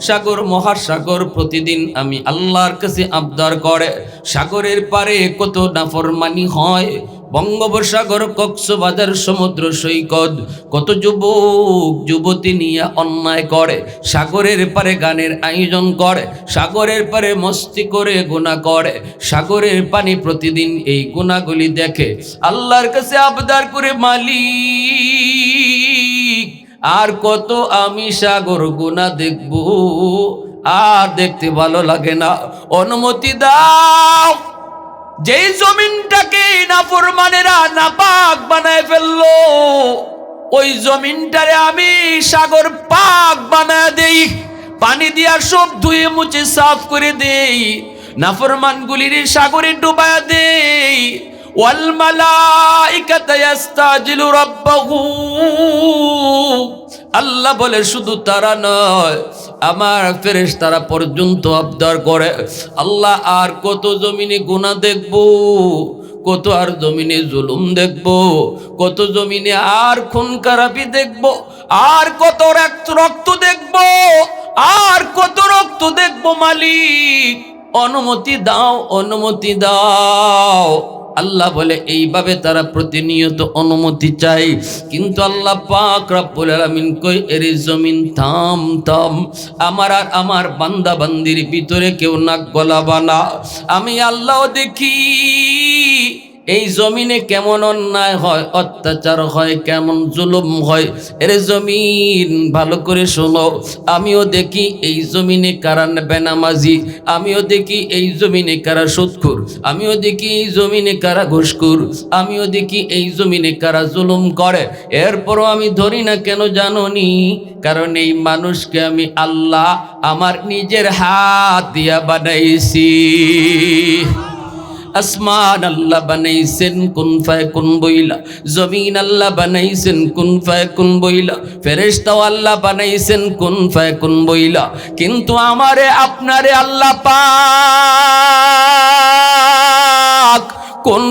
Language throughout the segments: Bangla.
সাগর, মহাসাগর প্রতিদিন আমি আল্লাহর কাছে আবদার করে। সাগরের পারে কত নাফরমানি হয়। বঙ্গোপসাগর, কক্সবাজার, সমুদ্র সৈকত, কত যুবক, যুবতী নিয়ে অন্যায় করে। সাগরের পারে গানের আয়োজন করে। সাগরের পারে মস্তি করে গুণা করে। সাগরের পানি প্রতিদিন এই গুণাগুলি দেখে। আল্লাহর কাছে আবদার করে মালিক। আর কত আমি সাগর গুণা দেখব। আর দেখতে ভালো লাগে না। অনুমতি দাও। যেই জমিনটাকে নাফরমানেরা নাপাক বানায় ফেলল, ওই জমিনটারে আমি সাগর পাক বানায় দেই। পানি দিয়া সব ধুয়ে মুছে সাফ করে দেই। নাফরমানগুলির সাগরে ডুবায়া দেই। আল্লাহ বলে, শুধু তারা নয়, আমার ফেরেশ তারা পর্যন্ত আবদার করে। আল্লাহ আর কত জমিনে গুনাহ দেখব, কত আর জমিনে জুলুম দেখব, কত জমিনে আর খুন খারাপি দেখব, আর কত রক্ত দেখব, আর কত রক্ত দেখব মালিক। অনুমতি দাও অনুমতি দাও। আল্লাহ বলে, এইভাবে তারা প্রতিনিয়ত অনুমতি চাই কিন্তু আল্লাহ পাক রব্বুল আলামিন কই, এর জমিন থাম থাম আমার আর আমার বান্দা বান্দির ভিতরে কেউ নাক গলাবা না। আমি আল্লাহ দেখি। এই জমিনে কেমন অন্যায় হয়, অত্যাচার হয়, কেমন জুলুম হয়, এর জমিন ভালো করে শোনো। আমিও দেখি এই জমিনে কারা বেনামাজি, আমিও দেখি এই জমিনে কারা সুৎখুর আমিও দেখি এই জমিনে কারা ঘুষখুর, আমিও দেখি এই জমিনে কারা জুলুম করে। এরপরও আমি ধরি না কেন জানোনি? কারণ এই মানুষকে আমি আল্লাহ আমার নিজের হাত দিয়া বানাইছি। আসমান আল্লাহ বানাইছেন, কোন ফায় কোন বইলা? জমিন আল্লাহ বানাইছেন, কোন ফায় কোন বইলা? ফেরেশতাও আল্লাহ বানাইছেন, কোন ফায় কোন বইলা? কিন্তু আমারে, আপনারে আল্লাহ পাক, কোন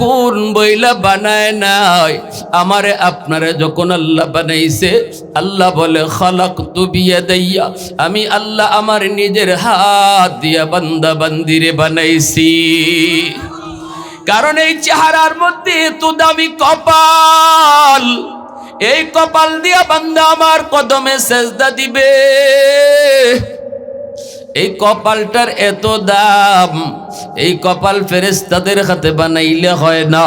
কোন বইলা বানায় নাই। আমারে আপনারে যখন আল্লাহ বানাইছে, আল্লাহ বলে খালাক তুবিয়া দইয়া আমি আল্লাহ আমার নিজের হাত দিয়া বান্দা বান্দিরে বানাইছি। কারণ এই চেহারার মধ্যে এত দামি কপাল। এই কপাল দিয়া বান্দা আমার কদমে সেজদা দিবে। এই কপালটার এত দাম, এই কপাল ফেরেস্তাদের হাতে বানাইলে হয় না।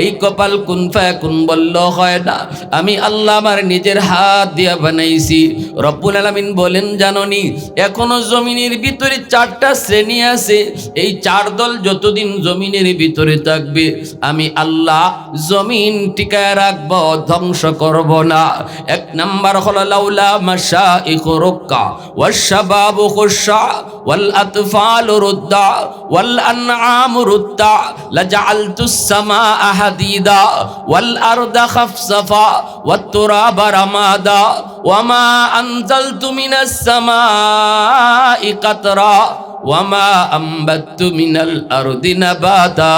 এই কপাল কোন কোন বলল হয় না। আমি আল্লাহ আমার নিজের হাত দিয়া বানাইছি। রব্বুল আলামিন বলেন, জাননি, এখনও জমিনের ভিতরে চারটা শ্রেণি আছে। এই চার দল যতদিন জমিনের ভিতরে থাকবে, আমি আল্লাহ জমিন টিকায় রাখব, ধ্বংস করব না। এক নাম্বার হলো, লাউলা মাসা ইকরুক্কা ওয়াশাবাবু খুশা والأطفال ردع والأنعام ردع لجعلت السماء حديدا والأرض خفصفا والتراب رمادا وما أنزلت من السماء قطرا. ওয়ামা আম্বাততু মিনাল আরদি নাবাতা,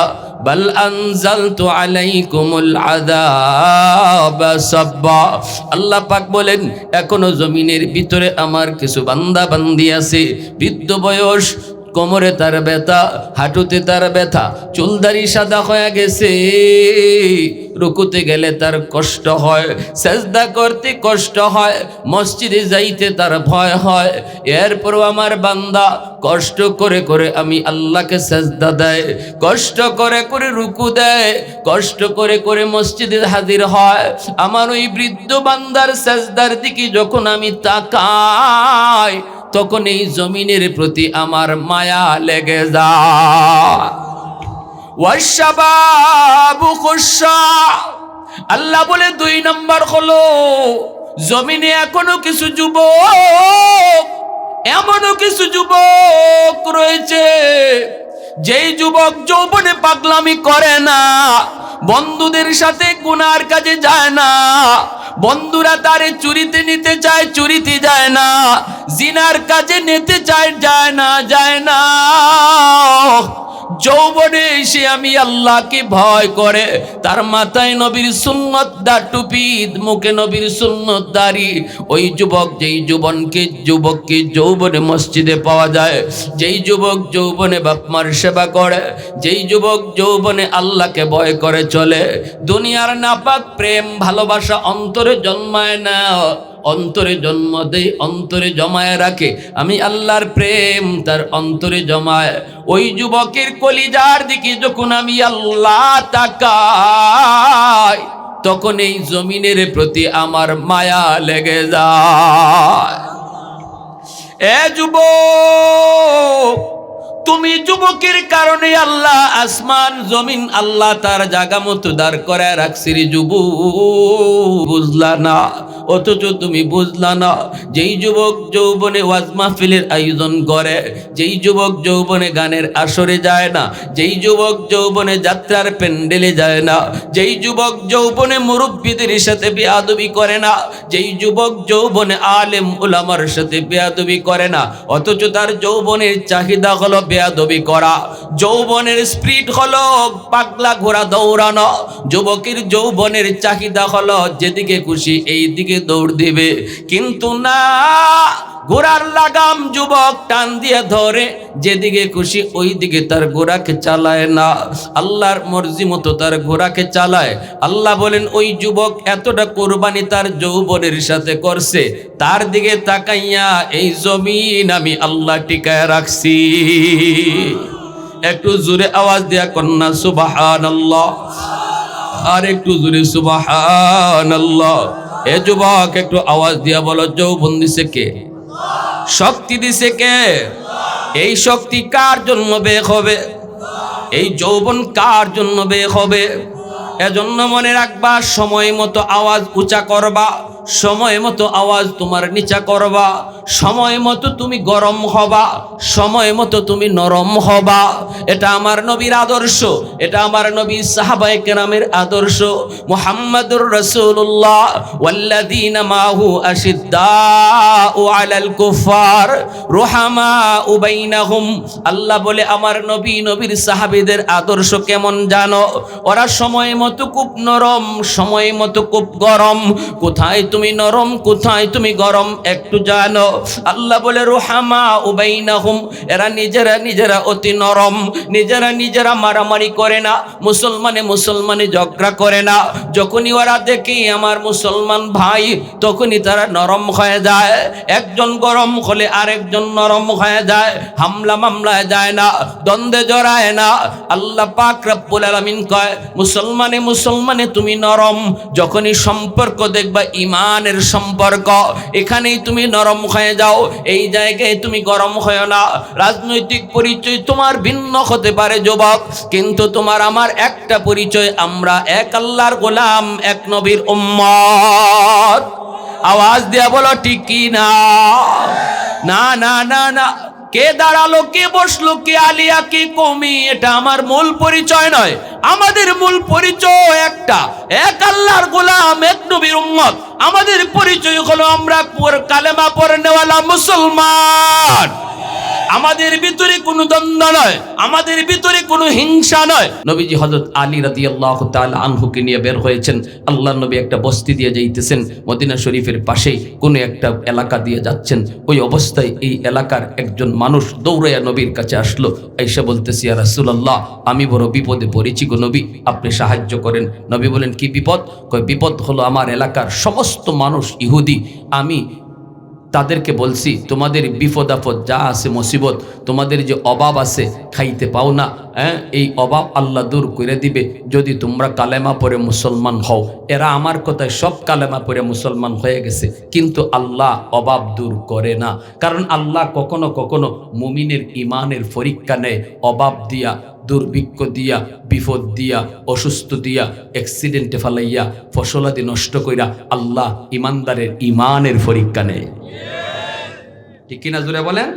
বল আনজালতু আলাইকুমুল আযাব সাব্বা। আল্লাহ পাক বলেন, এখনও জমিনের ভিতরে আমার কিছু বান্দা বান্দি আছে, বৃদ্ধ বয়স কোমরে তার ব্যথা, হাঁটুতে তার ব্যথা, চুলদারি সাদা হয়ে গেছে। রুকুতে গেলে তার কষ্ট হয়, সেজদা করতে কষ্ট হয়, মসজিদে যাইতে তার ভয় হয়। এরপরও আমার বান্দা কষ্ট করে করে আমি আল্লাহকে সেজদা দেয়, কষ্ট করে করে রুকু দেয়, কষ্ট করে করে মসজিদে হাজির হয়। আমার ওই বৃদ্ধ বান্দার সেজদার দিকে যখন আমি তাকাই তখন এই জমিনের প্রতি আমার মায়া লেগে যায়। আল্লাহ বলে, দুই নম্বর হলো, জমিনে এখনও কিছু যুবক, এমনও কিছু যুবক রয়েছে, যেই যুবক যৌবনে পাগলামি করে না, বন্ধুদের সাথে গুনার কাজে যায় না বন্ধুরা তারে চুরিতে নিতে চায়, চুরিতে যায় না। জিনার কাজে নিতে চায়, যায় না যায় না। যৌবনে এসে আমি আল্লাহকে ভয় করে। তার মাথায় নবীর সুন্নত পর্দা টুপি মুখে নবীর সুন্নত দাড়ি। ওই যুবক, যেই যুবনকে, যুবককে যৌবনে মসজিদে পাওয়া যায়। যেই যুবক যৌবনে বাপমার সেবা করে, যেই যুবক যৌবনে আল্লাহকে ভয় করে চলে। দুনিয়ার নাপাক প্রেম, ভালোবাসা অন্তরে জন্মায় না। অন্তরে জন্ম দেয় অন্তরে জমায় রাখে। আমি আল্লাহর প্রেম, তার অন্তরে জমায়। ওই যুবকের কলিজার দিকে যখন আমি আল্লাহ তাকাই তখন এই জমিনের প্রতি আমার মায়া লেগে যায়। এ যুবক তুমি যুবকের কারণে আল্লাহ আসমান, জমিন আল্লাহ তার জাগা মতো দাঁড় করে রাখছি রে যুবক। বুঝলা না? অথচ তুমি বুঝলা না, যেই যুবক যৌবনে ওয়াজ মাহফিলের আয়োজন করে, যেই যুবক যৌবনে গানের আসরে যায় না, যেই যুবক যৌবনে যাত্রার প্যান্ডেলে যায় না, যেই যুবক যৌবনে মুরব্বীদের সাথে বেয়াদবি করে না, যেই যুবক যৌবনে আলেম উলামার সাথে বেয়াদবি করে না, অথচ তার যৌবনের চাহিদা হলো বেয়াদবি করা। যৌবনের স্পিড হলো পাগলা ঘোড়া দৌড়ানো। যুবকের যৌবনের চাহিদা হলো যেদিকে খুশি এই দিকে দৌড় দিবে। কিন্তু না ঘোড়ার লাগাম যুবক টান দিয়ে ধরে, যেদিকে খুশি ওই দিকে তার ঘোড়াকে চালায় না। আল্লাহর মর্জি মতো তার ঘোড়াকে চালায়। আল্লাহ বলেন, ওই যুবক এতটা কোরবানি তার যৌবনের সাথে করছে, তার দিকে তাকাইয়া এই জমিন আমি আল্লাহ টিকায় রাখছি। একটু জোরে আওয়াজ দেয়া কন্যা সুবাহান আল্লাহ আর একটু জোরে সুবাহান আল্লাহ এ যুবক, একটু আওয়াজ দিয়া বলো, যৌবন দিছে কে? শক্তি দিছে কে? এই শক্তি কার জন্য বে হবে? এই যৌবন কার জন্য বে হবে? এজন্য মনে রাখবা, সময় মতো আওয়াজ উঁচা করবা। সময় মতো আওয়াজ তোমার নিচা করবা। সময় মতো তুমি গরম হবা। সময় মতো তুমি নরম হবা। এটা আমার নবীর আদর্শ। এটা আমার নবী সাহাবায়ে কেরামের আদর্শ। মুহাম্মাদুর রাসূলুল্লাহ ওয়াল্লাযীনা মাহু আশিদ্দাউ আলাল কুফার রুহামাউ বাইনাহুম। আল্লাহ বলে, আমার নবী, নবীর সাহাবীদের আদর্শ কেমন জানো? ওরা সময় মতো খুব নরম, সময় মতো খুব গরম। কোথায় তুমি নরম, কোথায় তুমি গরম? একটু জানো। আল্লাহ বলে, রুহামা উবাইনাহুম, এরা নিজেরা নিজেরা অতি নরম। নিজেরা নিজেরা মারামারি করে না, মুসলমানে মুসলমানে ঝগড়া করে না। যখনই ওরা দেখি, আমার মুসলমান ভাই, তখনই তারা নরম হয়ে যায়। একজন গরম হলে আরেকজন নরম হয়ে যায়। হামলা মামলায় যায় না, দ্বন্দ্বে জড়ায় না। আল্লাহ পাক রব্বুল আলামিন কয়, মুসলমানে মুসলমানে তুমি নরম। যখনই সম্পর্ক দেখবা ইমানের সম্পর্ক। এখানেই তুমি নরম হয়ে যাও, এই জায়গায় তুমি গরম হয় না। রাজনৈতিক পরিচয় তোমার ভিন্ন হতে পারে, যুবক। কিন্তু তোমার আমার একটা পরিচয়, আমরা এক আল্লাহর গোলাম, এক নবীর উম্মত। আওয়াজ দেয়া বলো, ঠিক কি না? না না না না। কে দাঁড়াল, কে বসল, কে আলিয়া, কে কমি, এটা আমার মূল পরিচয় নয়। আমাদের মূল পরিচয় একটা। এক আল্লাহর গোলাম, এক নবীর উম্মত। আমাদের পরিচয় হলো আমরা পুর- কালেমা পড়ে নেওয়ালা মুসলমান। আমাদের ভিতরে কোনো দ্বন্দ্ব নয়, আমাদের ভিতরে কোনো হিংসা নয়। নবীজি হজরত আলী রাদি আল্লাহ আনহুকে নিয়ে বের হয়েছেন। আল্লাহ নবী একটা বস্তি দিয়ে যাইতেছেন, মদিনা শরীফের পাশেই কোনো একটা এলাকা দিয়ে যাচ্ছেন। ওই অবস্থায় এই এলাকার একজন মানুষ দৌড়াইয়া নবীর কাছে আসলো। এসে বলতেছি আর রাসূলুল্লাহ, আমি বড় বিপদে পড়েছি গো নবী, আপনি সাহায্য করেন। নবী বলেন, কি বিপদ? কয়, বিপদ হলো আমার এলাকার সমস্ত মানুষ ইহুদি, আমি তাদেরকে বলছি, তোমাদের বিপদ আপদ যা আছে, মুসিবত, তোমাদের যে অভাব আছে, খাইতে পাও না। হ্যাঁ এই অভাব আল্লাহ দূর করে দিবে। যদি তোমরা কালেমা পরে মুসলমান হও, এরা আমার কথায় সব কালেমা পরে মুসলমান হয়ে গেছে। কিন্তু আল্লাহ অভাব দূর করে না। কারণ আল্লাহ কখনো কখনো মুমিনের ইমানের পরীক্ষা নেয়, অভাব দিয়া দুর্ভিক্ষ দিয়া, বিপদ দিয়া, অসুস্থ দিয়া অ্যাক্সিডেন্টে ফালাইয়া, ফসলাদি নষ্ট কইরা আল্লাহ ইমানদারের ইমানের পরীক্ষা নেয়। ঠিক কিনা জুড়ে বলেন?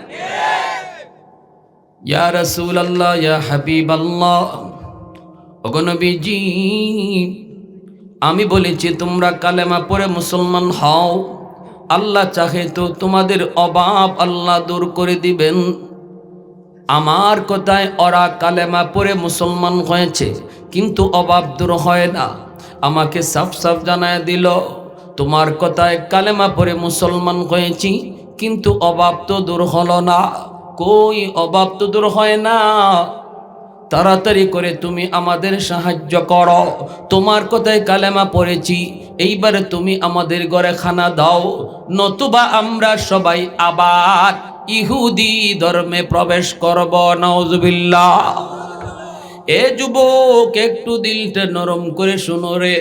ইয়া রাসূল আল্লাহ ইয়া হাবিব আল্লাহ আমি বলেছি তোমরা কালেমা পরে মুসলমান হও। আল্লাহ চাহে তো তোমাদের অভাব আল্লাহ দূর করে দিবেন। আমার কথায় ওরা কালেমা পড়ে মুসলমান হয়েছে, কিন্তু অভাব দূর হয় না। আমাকে সাফ সাফ জানায় দিল, তোমার কথায় কালেমা পরে মুসলমান হয়েছি, কিন্তু অভাব তো দূর হলো না। কই অভাব তো দূর হয় না? তাড়াতাড়ি করে তুমি আমাদের সাহায্য করো। তোমার কথায় কালেমা পড়েছি, এইবারে তুমি আমাদের ঘরে খানা দাও, নতুবা আমরা সবাই আবার ইহুদি ধর্মে প্রবেশ করব নওজবিল্লাহ এ যুবক, একটু দিলটা নরম করে শুনো রে।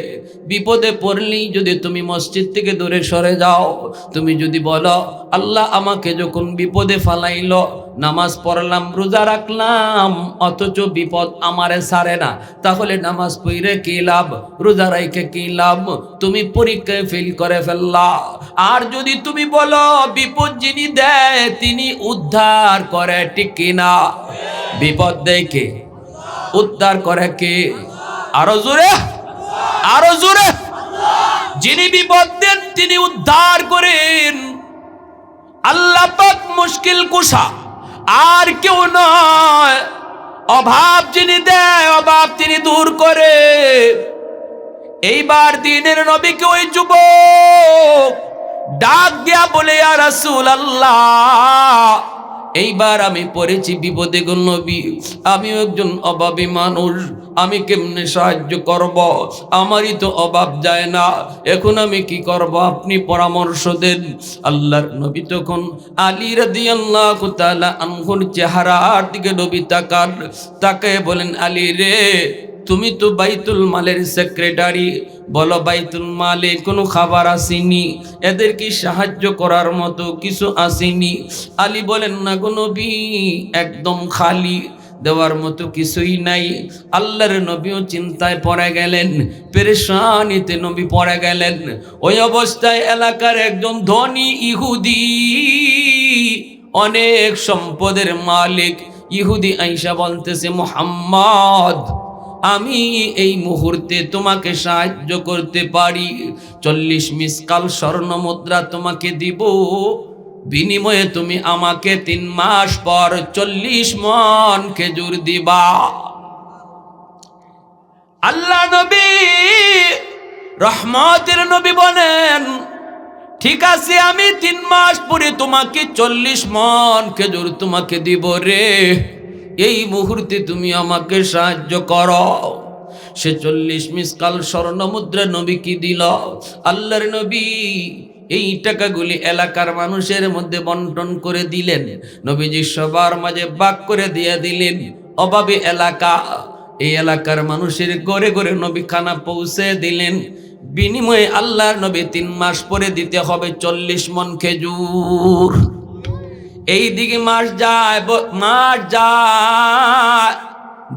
বিপদে পড়লেই যদি তুমি মসজিদ থেকে দূরে সরে যাও, তুমি যদি বলো, আল্লাহ আমাকে যখন বিপদে ফালাইল, নামাজ পড়লাম, রোজা রাখলাম, অথচ বিপদ আমারে সারে না, তাহলে নামাজ পড়ে কি লাভ? রোজা রাইকে কি লাভ? তুমি পরীক্ষায় ফেল করে ফেললা। আর যদি তুমি বলো, বিপদ যিনি দেয়, তিনি উদ্ধার করে, ঠিক কিনা? বিপদ দেয় কে? উদ্ধার করে কে? আরও জোরে আরও জোরে। যিনি বিপদ দেন, তিনি উদ্ধার করেন। আল্লাহ পাক মুশকিল কুশা, আর কেউ নয়। অভাব যিনি দেয়, অভাব তিনি দূর করে। এইবার দিনের নবীকে ওই যুবক ডাক দিয়া বলে আর রাসূল আল্লাহ এইবার আমি পড়েছি বিপদে নবী। আমিও একজন অভাবী মানুষ। আমি কেমনে সাহায্য করব? আমারই তো অভাব যায় না। এখন আমি কি করব? আপনি পরামর্শ দেন। আল্লাহর নবী তখন আলী রাদিয়াল্লাহু তাআলা আনহুর চেহারার দিকে নবী তাকান। তাকে বলেন, আলী রে তুমি তো বাইতুল মালের সেক্রেটারি বলো বাইতুল মালে কোনো খাবার আসেনি। এদের কি সাহায্য করার মতো কিছু আসেনি। আলী বলেন, না গো নবী, একদম খালি। দেওয়ার মতো কিছুই নাই। আল্লাহর নবীও চিন্তায় পড়ে গেলেন, পেরেশানিতে নবী পড়ে গেলেন। ওই অবস্থায় এলাকার একজন ধনী ইহুদি, অনেক সম্পদের মালিক। ইহুদি আইসা বলতেছে, মোহাম্মদ আমি এই মুহূর্তে তোমাকে সাহায্য করতে পারি। চল্লিশ মিসকাল স্বর্ণ মুদ্রা তোমাকে দিব। বিনিময়ে তুমি আমাকে তিন মাস পর চল্লিশ মন খেজুর দিবা। আল্লাহ নবী রহমতের নবী বলেন, ঠিক আছে, আমি তিন মাস পরে তোমাকে চল্লিশ মন খেজুর তোমাকে দিব রে। এই মুহূর্তে তুমি আমাকে সাহায্য করো। সে চল্লিশ মিসকাল স্বর্ণ মুদ্রা নবী কি দিল? আল্লাহর নবী এই টাকাগুলি এলাকার মানুষের মধ্যে বন্টন করে দিলেন। নবীজি সবার মাঝে বাক করে দিয়ে দিলেন, অভাবে এলাকা। এই এলাকার মানুষের গড়ে গড়ে নবী খানা পৌঁছে দিলেন। বিনিময়ে আল্লাহর নবী তিন মাস পরে দিতে হবে চল্লিশ মন খেজুর। এই দিকে মাস যায় মাস যায়।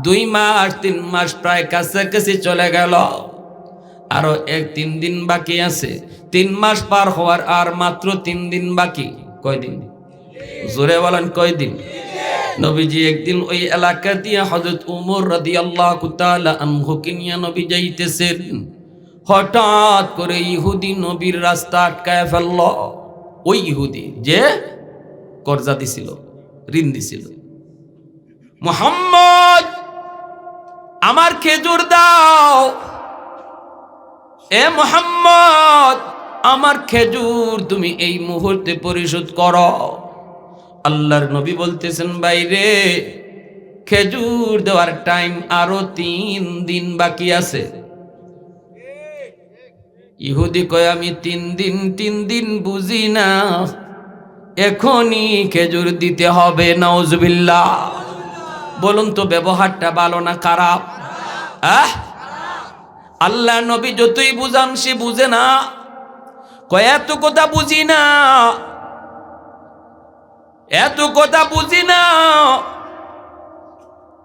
দুই মাস, তিন মাস প্রায় কাছাকাছি চলে গেল। আরও এক, তিন দিন বাকি আছে। তিন মাস পার হওয়ার আর মাত্র তিন দিন বাকি। কয়দিন জোরে বলেন কয়দিন নবীজি একদিন ওই এলাকা দিয়ে হজরত উমর রাদি আল্লাহ আনহুকে নিয়ে নবী যাইতেছেন। হঠাৎ করে ইহুদি নবীর রাস্তা আটকায় ফেলল। ওই ইহুদি, যে কর্জা দিছিল, ঋণ দিছিল। মোহাম্মদ, আমার খেজুর দাও। এ মোহাম্মদ, আমার খেজুর তুমি এই মুহূর্তে পরিশোধ করো। আল্লাহর নবী বলতেছেন, বাইরে খেজুর দেওয়ার টাইম আরও তিন দিন বাকি আছে। ইহুদি কয়, আমি তিন দিন তিন দিন বুঝি না। এখনই খেজুর দিতে হবে নওজবিল্লা বলুন তো ব্যবহারটা ভালো না খারাপ? আহ আল্লাহ নবী যতই বুঝান সে বুঝে না। কয়, এত কথা বুঝি না। এত কথা বুঝি না।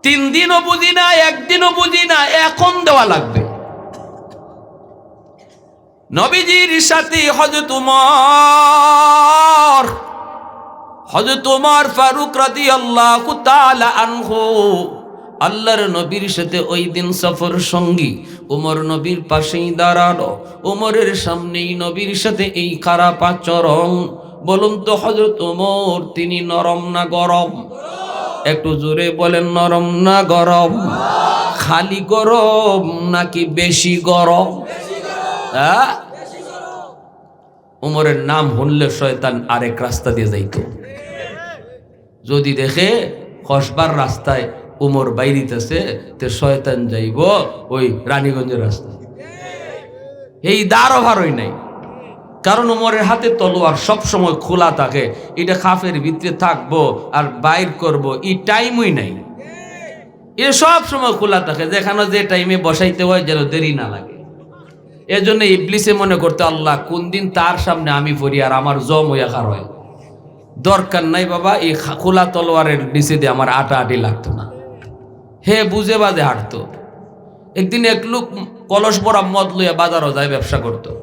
তিন দিনও বুঝি না, একদিনও বুঝি না, এখন দেওয়া লাগবে। নবীজির সাথে হজরত উমর হজরত উমর ফারুক রাদি আল্লাহ আনহু, আল্লাহর নবীর সাথে ওই দিন সফর সঙ্গী। উমর নবীর পাশেই দাঁড়াল। উমরের সামনেই নবীর সাথে এই খারাপ আচরণ। বলুন তো হজরত উমর, তিনি নরম না গরম? একটু জোরে বলেন, নরম না গরম? খালি গরম নাকি বেশি গরম? হ্যাঁ? নাম শুনলে শয়তান আরেক রাস্তা দিয়ে যাইতো। যদি দেখে কসবার রাস্তায় উমর বাইরিতেছে, তে শয়তান যাইব ওই রানীগঞ্জের রাস্তায়। এই দ্বারও ভারই নাই। কারণ উমরের হাতে তলোয়ার সব সময় খোলা থাকে, এটা খাফের ভিতরে থাকব আর বাইর করব, এই টাইমই নাই। এ সব সময় খোলা থাকে, যেখানে যে টাইমে বসাইতে হয় যেন দেরি না লাগে। এজন্য ইবলিসে মনে করতে, আল্লাহ কোন দিন তার সামনে আমি পড়ি আর আমার জম হইয়া হয় দরকার নাই বাবা, এই খোলা তলোয়ারের নিচে দিয়ে আমার আটা আটি লাগতো না। হে বুঝে বাজে হাঁটতো। একদিন এক লোক কলস পরা মদ লইয়া বাজারও যায়, ব্যবসা করত।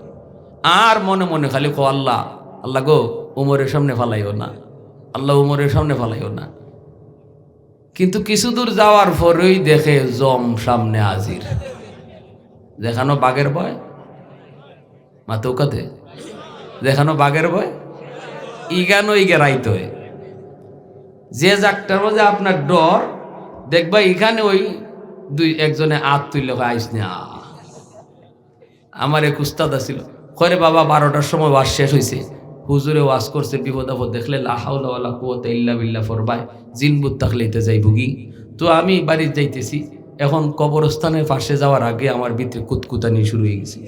আর মনে মনে খালি কো আল্লাহ আল্লাহ গো, উমরের সামনে ফালাইও না। আল্লাহ উমরের সামনে ফালাইও না। কিন্তু কিছু দূর যাওয়ার পরেই দেখে জম সামনে হাজির। দেখানো বাঘের ভয়? মাতৌকাতে? দেখানো বাঘের ভয়? ইগানো ইগে রাইতে হয়। যে জাকটার মধ্যে আপনার ডর, দেখবা এখানে ওই দুই একজনে আত তুললে আইস না। আমার এক উস্তাদ আছিল। করে বাবা, বারোটার সময় ওয়াজ শেষ হয়েছে হুজুরে ওয়াজ করছে, বিপদ আপদ দেখলে লাহাউলা কুয়াতে ইল্লা বিল্লা ফরবায় জিনবুত থাকলেইতে যাই ভুগি তো আমি বাড়ির যাইতেছি। এখন কবরস্থানের পাশে যাওয়ার আগে আমার ভিতরে কুতকুতানি শুরু হয়ে গেছে।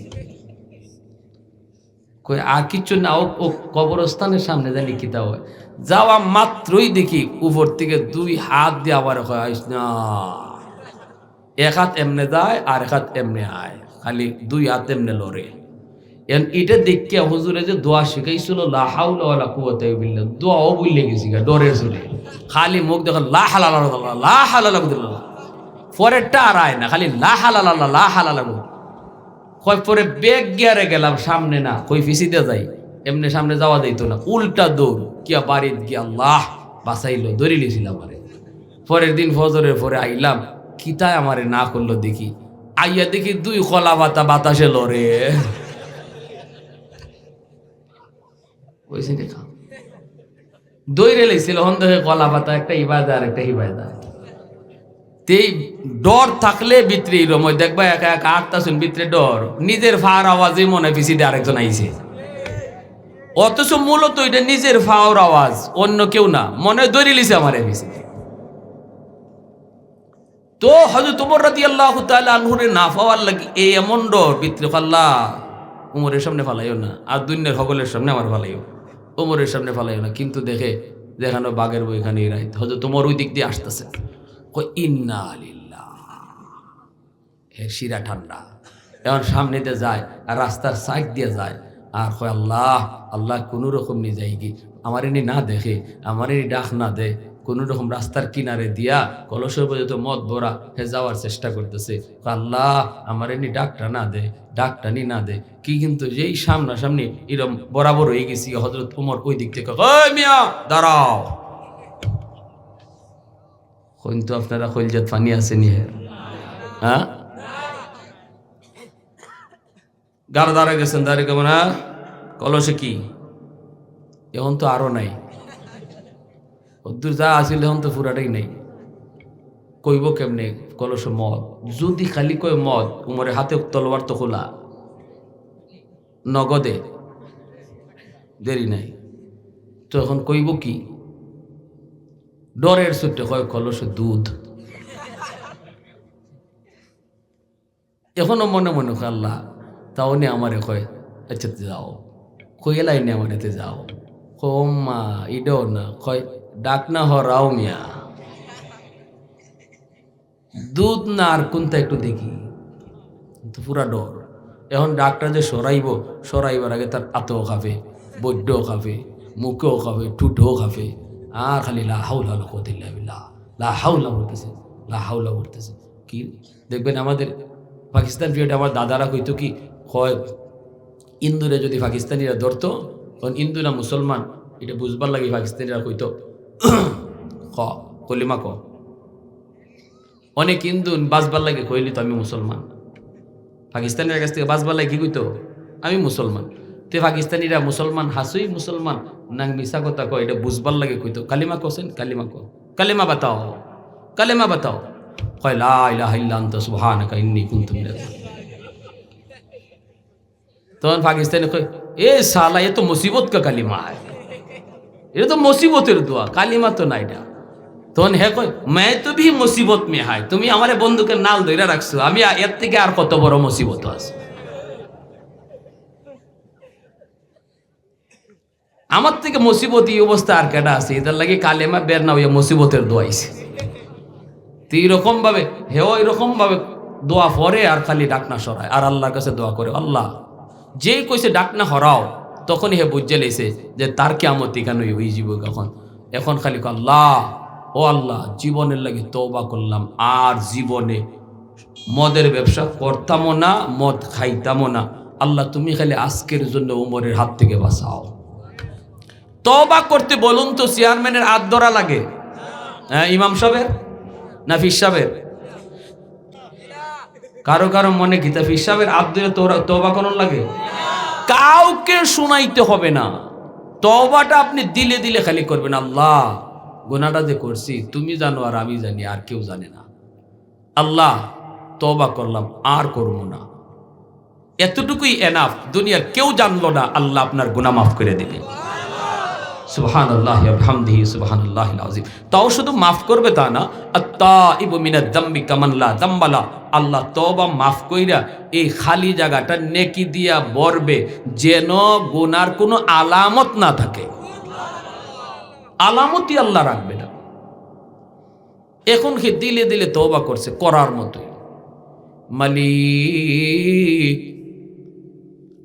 কই, আর কিচ্ছু না, ও কবরস্থানের সামনে জানি কিতা হয়। যাওয়া মাত্রই দেখি উপর থেকে দুই হাত দিয়ে আবার না। এক হাত এমনে যায়, আর এক হাত এমনে আয়। খালি দুই হাত এমনে লড়ে। এন এটা দেখকে হুজুরে যে দোয়া শিখাইছিল, লা হাওলা ওয়ালা কুওয়াতা ইল্লা বিল্লাহ। দোয়াও বললে গেছি গা ডরের সুরে খালি মুখ দেখো, লা হালালা লা হালালা আল্লাহ পরেরটা আর আয় না, খালি লা হালালা লা হালালা কয়, পরে বেগ গিয়ারে গেলাম, সামনে না, কই ফিসিতে যাই, এমনি সামনে যাওয়া যাইতো না, উল্টা দৌড়, কিয়া বাড়িত গিয়া আল্লাহ বাঁচাইলো, দৌড়ি লিয়েছিলাম আমারে। পরের দিন ফজরের পরে আইলাম, কিতায় আমারে না করল দেখি, আইয়া দেখি দুই কলা বাতা বাতাসে লড়ে। ওইসে দেখা। দৌড়ে লেছিল হন দেখে কলা পাতা, একটা ইবাদা আর একটা ইবাদা তেই ডর থাকলে ভিতরে রময় দেখবা একা একা আটতাছুন ভিতরে ডর। নিজের ফার আওয়াজে মনে পিছিয়ে আরেকজন আইছে। অথচ মূলত এটা নিজের ফাওর আওয়াজ, অন্য কেউ না। মনে দৌড়ে লিছে আমার পিছিয়ে তো হজরত উমর রাদি আল্লাহ আনহুরে না পাওয়ার লাগি এই এমন ডর, ভিতরে ফাল্লা উমরের সামনে ফালাইও না। আর দুনিয়ার সকলের সামনে আমার ফালাইও উমরের সামনে ফালাইও না। কিন্তু দেখে, দেখানো বাঘের বইখানে রাইত হয়তো তোমার ওই দিক দিয়ে আসতেছে। শিরা ঠান্ডা। এখন সামনেতে যায় আর রাস্তার সাইড দিয়ে যায়, আর কয়, আল্লাহ আল্লাহ কোনো রকম নিয়ে যাই কি? আমার এনে না দেখে, আমার এনে ডাক না দে। কোনো রকম রাস্তার কিনারে দিয়া কলসের পর্যন্ত মদ ভরা হে যাওয়ার চেষ্টা করতেছে। আল্লাহ, আমার এনে ডাকটা না দে, ডাকটা নি না দে। কি কিন্তু যেই সামনাসামনি এরম বরাবর হয়ে গেছি হজরত উমর ওই দিক থেকে দাঁড়াও। কিন্তু আপনারা খৈলজাত পানি আছে নি হ্যাঁ? গাড়া দাঁড়া গেছেন, দাঁড়িয়ে কেমন কলসে কি? এখন তো আরও নাই। অদ্দূর যা আসিল এখন তো পুরাটাই নাই। কইব কেমনে কলসে মদ? যদি খালি কয় মদ, উমরে হাতে তলোয়ার তো খোলা। নগদে। দেরি নাই। তো এখন কইব কি? ডরের সুটে কয় কলসে দুধ। এখনও মনে মনে কয়, আল্লাহ, তাও নে আমারে কয় আচ্ছা যাও। কই এলাই নে আমার এতে যাও। কম্মা ইডো না। কয়, ডাক না হ হরাও মিয়া। দুধ না আর কোনটা একটু দেখি। পুরা ডর। এখন ডাক্তার যে সরাইব, সরাইবার আগে তার আতেও খাবে, বৈদ্যও খাবে, মুখেও খাবে টুটেও খাবে। আর খালি লা হাউলা কোতিল্লা বিল্লাহ। লা হাউলা করতেছে লা হাউলা করতেছে কি? দেখবেন আমাদের পাকিস্তান পিরিয়ডে আমার দাদারা কইতো কি হয় ইন্দুরে যদি পাকিস্তানিরা ধরতো, তখন ইন্দুরা মুসলমান, এটা বুঝবার লাগে পাকিস্তানিরা কইতো, ক, কলিমা ক। অনেক হিন্দু বাঁচবার লাগে কইলি তো আমি মুসলমান। পাকিস্তানের কাছ থেকে বাঁচবার লাগে কি কইতো? আমি মুসলমান। তে পাকিস্তানিরা মুসলমান, হাসুই মুসলমান, নাং মিশা কথা কয়, এটা বুঝবার লাগে কইতো, কালিমা কছেন কালিমা ক কালিমা বাতাও কালিমা বাতাও। কয়, লা ইলাহা ইল্লা আনতা সুবহানাকা ইন্নী কুনতু মিনাজ তখন পাকিস্তানে কয়, এ সালা এ তো মুসিবত কা কালিমা है এটা তো মুসিবতের দোয়া, কালিমা তো না এটা। তখন হে কয় मैं তো ভি মুসিবত মে হাই তুমি আমারে বন্ধুকে নাল ধইরা রাখছো, আমি এর থেকে আর কত বড় মুসিবত আছে? আমার থেকে মুসিবত এই অবস্থা আর কেটা আছে? এটার লাগে কালেমা বের না হইয়া মুসিবতের দোয়াইছে তো এইরকম ভাবে হেও এরকম ভাবে দোয়া পরে আর খালি ডাকনা সরায়। আর আল্লাহর কাছে দোয়া করে, আল্লাহ, যেই কইছে ডাকনা হরাও, তখনই হে বুঝে লেছে যে তার কেমত এখানে হয়ে যাব এখন এখন খালি আল্লাহ, ও আল্লাহ, জীবনের লাগে তওবা করলাম, আর জীবনে মদের ব্যবসা করতামও না, মদ খাইতামও না। আল্লাহ, তুমি খালি আজকের জন্য উমরের হাত থেকে বাঁচাও। তবা করতে বলুন তো চেয়ারম্যানের ধরা লাগে। হ্যাঁ ইমাম সাহেবের? না ফির সাহেবের? কারও কারও মনে কি? তা ফির সাহেবের তোরা- তবা করুন লাগে? কাউকে শুনাইতে হবে না। তবাটা আপনি দিলে দিলে খালি করবেন। আল্লাহ গোনাটা যে করছি, তুমি জানো আর আমি জানি, আর কেউ জানে না। আল্লাহ তবা করলাম, আর করব না। এতটুকুই এনাফ দুনিয়ার কেউ জানলো না, আল্লাহ আপনার গুনাহ মাফ করে দিবে। সুবহান আল্লাহ হামদিহি সুবহান আল্লাহ আজিম তাও শুধু মাফ করবে তা না আত্মা ইবু মিনা দাম্বি কামাল্লা দাম্বালা আল্লাহ তবা মাফ কইরা এই খালি জায়গাটা নেকি দিয়া বরবে যেন গুনার কোনো আলামত না থাকে। আলামতই আল্লাহ রাখবে না। এখন কি দিলে দিলে তওবা করছে করার মতোই। মালিক,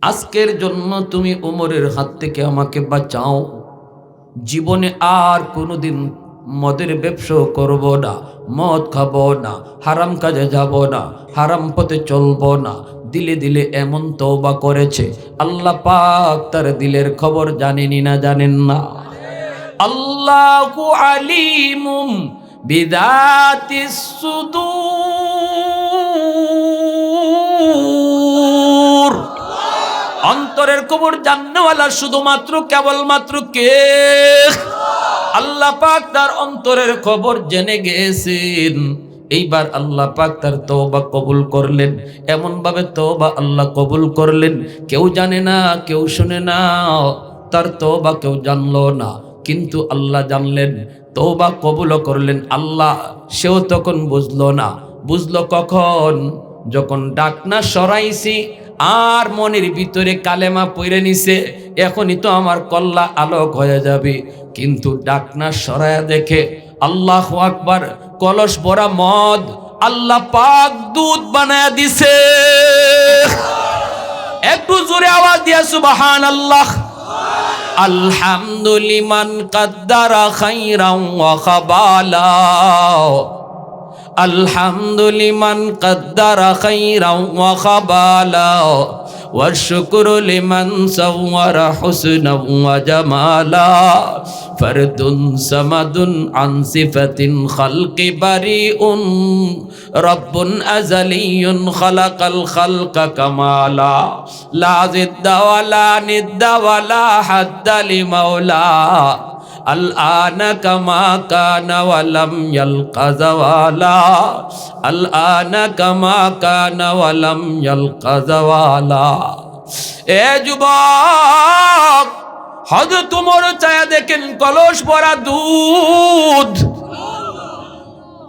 আজকের জন্য তুমি উমরের হাত থেকে আমাকে বাঁচাও। জীবনে আর কোনোদিন মদের ব্যবসা করব না, মদ খাব না, হারাম কাজে যাব না, হারাম পথে চলবো না। দিলে দিলে এমন তওবা করেছে। আল্লাহ পাক তার দিলের খবর জানেনি না জানেন না। আল্লাহু আলিমুম বিদাতিস সুদূর। অন্তরের কবর জান্নাওয়ালা শুধুমাত্র কেবলমাত্র কে? আল্লাহ পাক তার অন্তরের খবর জেনে গেছেন। এইবার আল্লাহ পাক তার তওবা কবুল করলেন। এমন ভাবে তওবা আল্লাহ কবুল করলেন। কেউ জানে না, কেউ শুনে না, তার তওবা কেউ জানলো না। কিন্তু আল্লাহ জানলেন, তওবা কবুল করলেন। আল্লাহ সেও তখন বুঝলো না। বুঝলো কখন? যখন ডাকনা সরাইছি, আর মনের ভিতরে কালেমা পইরে নিছে, এখনই তো আমার কল্লা আলোক হয়ে যাবে। কিন্তু ডাকনা সরায়া দেখে আল্লাহ আকবার, কলস ভরা মদ আল্লাহ পাক দুধ বানায়া দিছে। একটু জোরে আওয়াজ দিয়া সুবাহান আল্লাহ আলহামদুলিমান কাদ্দারা খাইরাম ওয়া খাবালা الحمد لمن قدر خيرا وخبالا والشكر لمن صور حسنا وجمالا فرد صمد عن صفة خلق بريء رب أزلي خلق الخلق كمالا لا ضد ولا ند ولا حد لمولاه الآن كما كان ولم يلق زوالا الآن كما كان ولم يلق زوالا এ যুবক হজ তোমার চায়া দেখেন কলস ভরা দুধ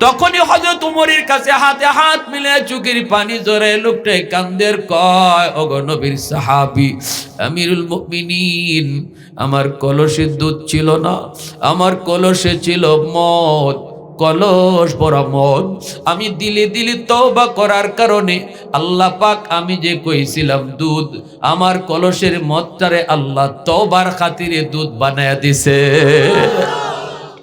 তখনই হজরত উমরের কাছে হাতে হাত মিলে চুকির পানি জোরে লোকটা কান্দের কয় ওগো নবীর সাহাবি আমিরুল মুমিনিন আমার কলসে দুধ ছিল না, আমার কলসে ছিল মদ। কলস পরা মদ। আমি দিলে দিলে তওবা করার কারণে আল্লাহ পাক আমি যে কইছিলাম দুধ, আমার কলসের মদটারে আল্লাহ তবার খাতিরে দুধ বানায়া দিছে।